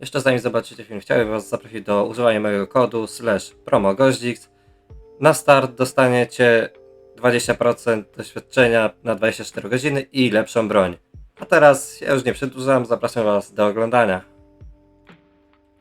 Jeszcze zanim zobaczycie film, chciałbym Was zaprosić do używania mojego kodu slash promogoździks. Na start dostaniecie 20% doświadczenia na 24 godziny i lepszą broń. A teraz ja już nie przedłużam, zapraszam Was do oglądania.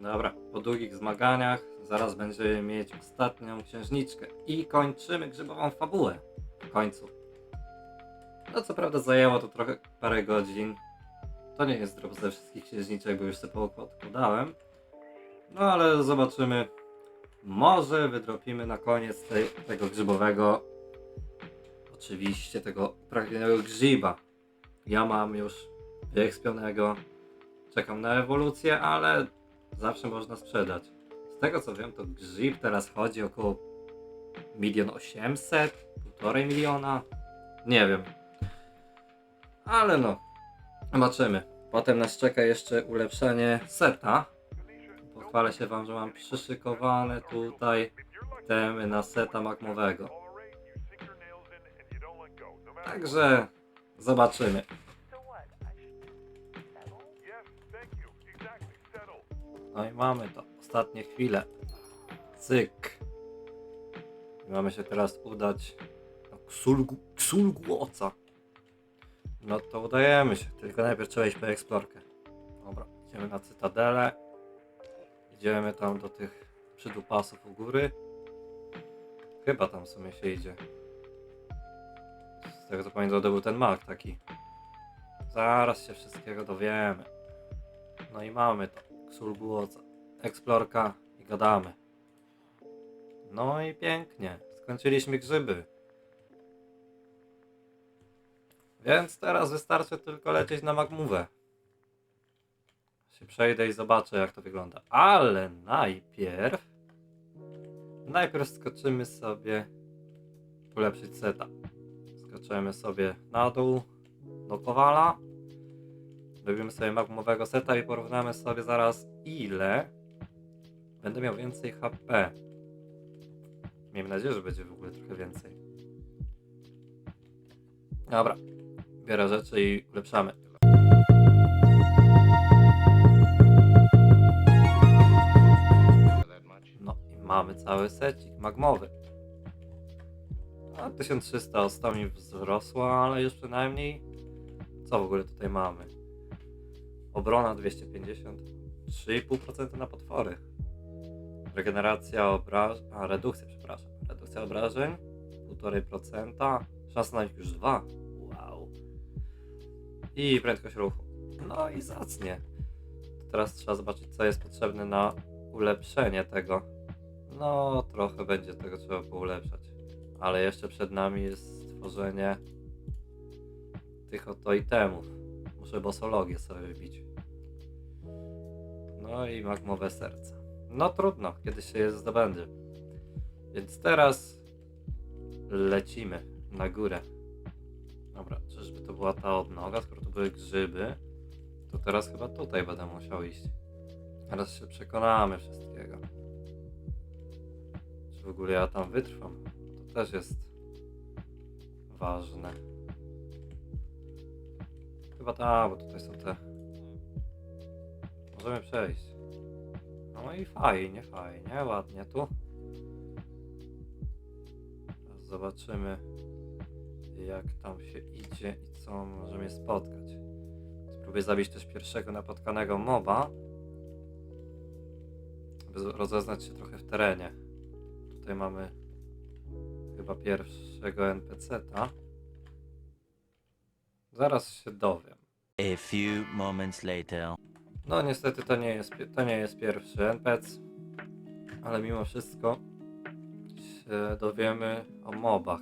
Dobra, po długich zmaganiach zaraz będziemy mieć ostatnią księżniczkę i kończymy grzybową fabułę. W końcu. No co prawda zajęło to trochę parę godzin. To nie jest drop ze wszystkich księżniczek, bo już sobie poukładałem. No ale zobaczymy. Może wydropimy na koniec tej, tego grzybowego. Oczywiście tego upragnionego grzyba. Ja mam już wyekspionego. Czekam na ewolucję, ale zawsze można sprzedać. Z tego co wiem, to grzyb teraz chodzi około milion osiemset, półtorej miliona. Nie wiem. Ale no, zobaczymy. Potem nas czeka jeszcze ulepszenie seta. Pochwalę się wam, że mam przyszykowane tutaj temy na seta magmowego. Także zobaczymy. No i mamy to. Ostatnie chwile. Cyk. Mamy się teraz udać do Ksulgu, Ksulgłoca. No to udajemy się. Tylko najpierw trzeba iść po eksplorkę. Dobra, idziemy na Cytadelę. Idziemy tam do tych przydupasów u góry. Chyba tam w sumie się idzie. Z tego co pamiętam, to był ten mag taki. Zaraz się wszystkiego dowiemy. No i mamy to. Ksulgłoca. Eksplorka i gadamy. No i pięknie. Skończyliśmy grzyby. Więc teraz wystarczy tylko lecieć na magmówę. Się przejdę i zobaczę jak to wygląda. Ale najpierw... Najpierw skoczymy sobie ulepszyć seta. Skoczymy sobie na dół do Kowala. Robimy sobie magmowego seta i porównamy sobie zaraz ile będę miał więcej HP. Miejmy nadzieję, że będzie w ogóle trochę więcej. Dobra, biorę rzeczy i ulepszamy. No i mamy cały secik magmowy. A 1300 o 100 mi wzrosła, ale już przynajmniej co w ogóle tutaj mamy? Obrona 250, 3,5% na potwory. Regeneracja obrażeń, a redukcja, przepraszam. Redukcja obrażeń 1,5%, szansa na już 2. I prędkość ruchu. No i zacnie. Teraz trzeba zobaczyć, co jest potrzebne na ulepszenie tego. No, trochę będzie tego trzeba poulepszać. Ale jeszcze przed nami jest stworzenie tych oto itemów. Muszę bosologię sobie wybić. No i magmowe serca. No trudno, kiedyś się je zdobędzie. Więc teraz lecimy na górę. Dobra, czyżby to była ta odnoga, skoro to były grzyby, to teraz chyba tutaj będę musiał iść. Teraz się przekonamy wszystkiego. Czy w ogóle ja tam wytrwam? To też jest ważne. Chyba tak, bo tutaj są te. Możemy przejść. No i fajnie, fajnie, ładnie tu. Teraz zobaczymy, jak tam się idzie i co możemy spotkać. Spróbuję zabić też pierwszego napotkanego moba, by z- rozeznać się trochę w terenie. Tutaj mamy chyba pierwszego NPC-ta. Zaraz się dowiem. A few moments later. No niestety to nie jest, to nie jest pierwszy NPC, ale mimo wszystko się dowiemy o mobach.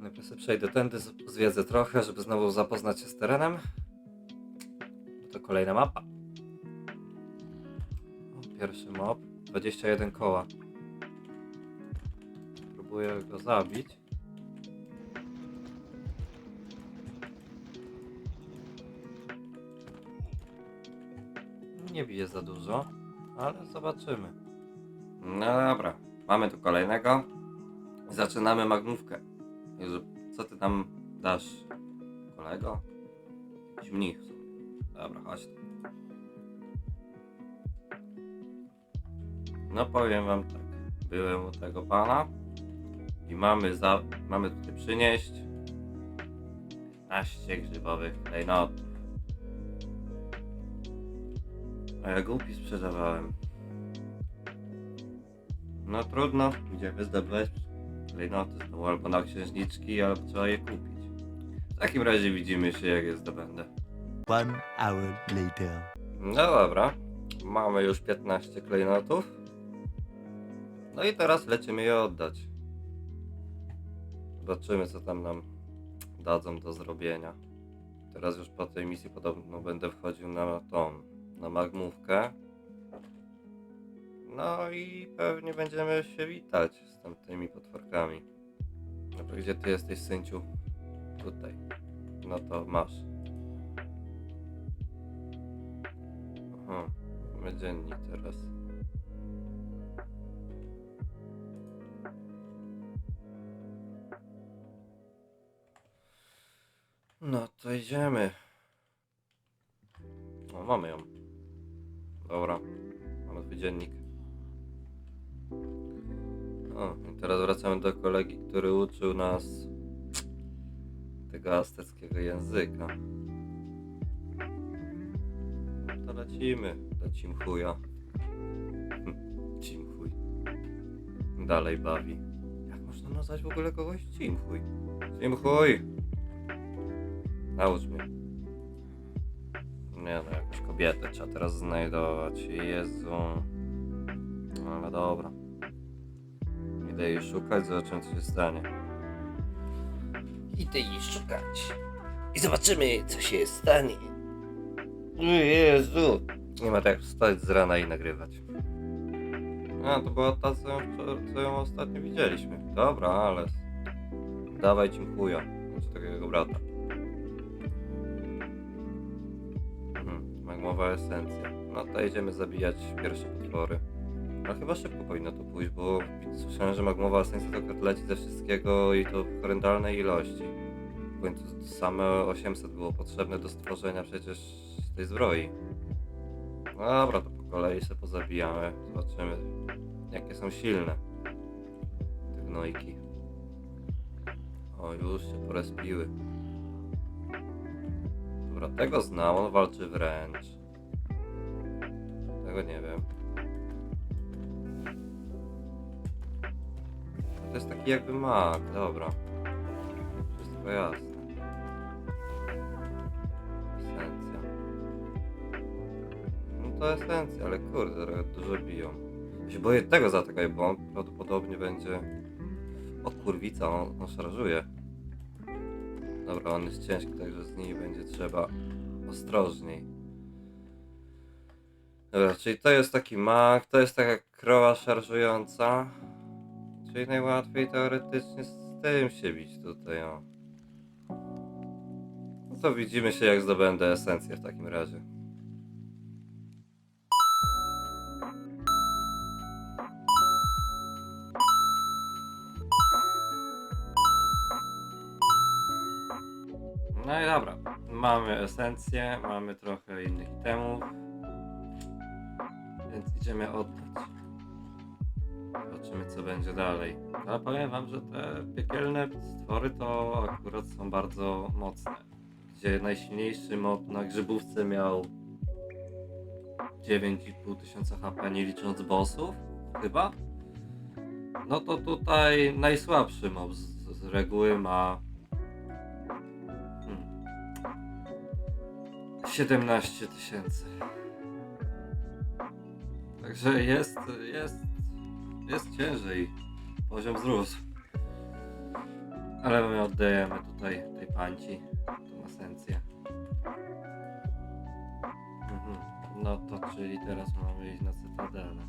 Najpierw sobie przejdę tędy, zwiedzę trochę, żeby znowu zapoznać się z terenem. To kolejna mapa. Pierwszy mob, 21 koła. Próbuję go zabić. Nie bije za dużo, ale zobaczymy. No dobra, mamy tu kolejnego. Zaczynamy magnówkę. Jezu, co ty tam dasz, kolego? Jakiś mnich. Dobra, chodź tu. No powiem wam tak. Byłem u tego pana i mamy za, mamy tutaj przynieść 15 grzybowych klejnotów. A ja głupi sprzedawałem. No trudno, idziemy zdobywać klejnoty znowu albo na księżniczki, albo trzeba je kupić. W takim razie widzimy się jak je zdobędę. One hour later. No dobra, mamy już 15 klejnotów. No i teraz lecimy je oddać. Zobaczymy co tam nam dadzą do zrobienia. Teraz już po tej misji podobno będę wchodził na tą, na magmówkę. No i pewnie będziemy się witać z tamtymi potworkami. Dobra, gdzie ty jesteś, synciu? Tutaj. No to masz. Aha, mamy dziennik teraz. No to idziemy. O, mamy ją. Dobra, mamy twój dziennik. O, i teraz wracamy do kolegi, który uczył nas tego azteckiego języka. No to lecimy do Cimchuja. Cimchuj. Dalej bawi. Jak można nazwać w ogóle kogoś Cimchuj? Cimchuj! Naucz mnie. Nie no, jakąś kobietę trzeba teraz znajdować. Jezu. No, Ale dobra. Idę jej szukać, zobaczymy co się stanie. Idę jej szukać. I zobaczymy co się stanie. O Jezu! Nie ma tak jak wstać z rana i nagrywać. A, to była ta, co ją, co ją ostatnio widzieliśmy. Dobra, ale... Dawaj ci chuja. Znaczy takiego brata. Mhm, magmowa esencja. No to idziemy zabijać pierwsze potwory. A chyba szybko powinno to pójść, bo słyszałem, że magmowa esencja to leci ze wszystkiego i to w horrendalnej ilości. W końcu same 800 było potrzebne do stworzenia przecież tej zbroi. No dobra, to po kolei się pozabijamy. Zobaczymy, jakie są silne te gnojki. O, już się porespiły. Dobra, tego znam, on walczy wręcz. Tego nie wiem. To jest taki jakby mag, dobra. Wszystko jasne. Esencja. No to esencja, ale kurde, dużo biją. Ja się boję tego zaatakować, bo on prawdopodobnie będzie... O kurwica, on, on szarżuje. Dobra, on jest ciężki, także z niej będzie trzeba ostrożniej. Dobra, czyli to jest taki mag, to jest taka krowa szarżująca. Czyli najłatwiej teoretycznie z tym się bić tutaj, o. No to widzimy się jak zdobędę esencję w takim razie. No i dobra, mamy esencję, mamy trochę innych itemów, więc idziemy oddać. Zobaczymy co będzie dalej. Ale powiem wam, że te piekielne stwory to akurat są bardzo mocne. Gdzie najsilniejszy mob na grzybówce miał 9,5 tysiąca HP nie licząc bossów, chyba. No to tutaj najsłabszy mob z, z reguły ma hmm, 17 tysięcy. Także jest, jest, jest ciężej. Poziom wzrósł. Ale my oddajemy tutaj tej panci tą esencję. Mhm. No to czyli teraz mamy iść na cytadelę.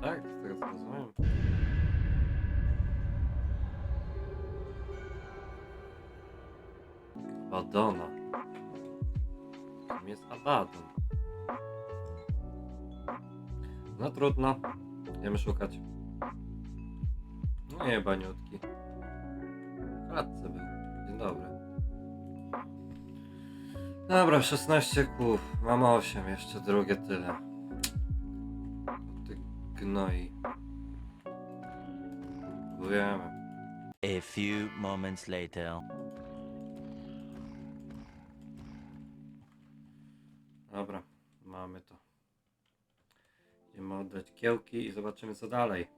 Tak? Z tego co rozumiem. Badona. Kim jest Abaddon? No trudno. Idziemy szukać. No nie, baniutki. W klatce był. Dzień dobry. Dobra, 16 kłów. Mam 8, jeszcze drugie tyle. gnoi. Budujemy. A few moments later. Dobra, mamy to. Idziemy oddać kiełki i zobaczymy co dalej.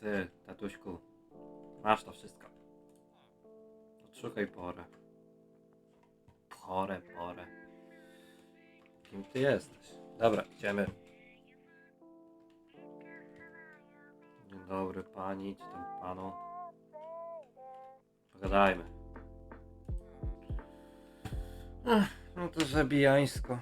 Ty, tatuśku, masz to wszystko. Odszukaj porę. Porę, porę. Kim ty jesteś? Dobra, idziemy. Dzień dobry pani, czy tam panu. Pogadajmy. Ech, no to zabijańsko.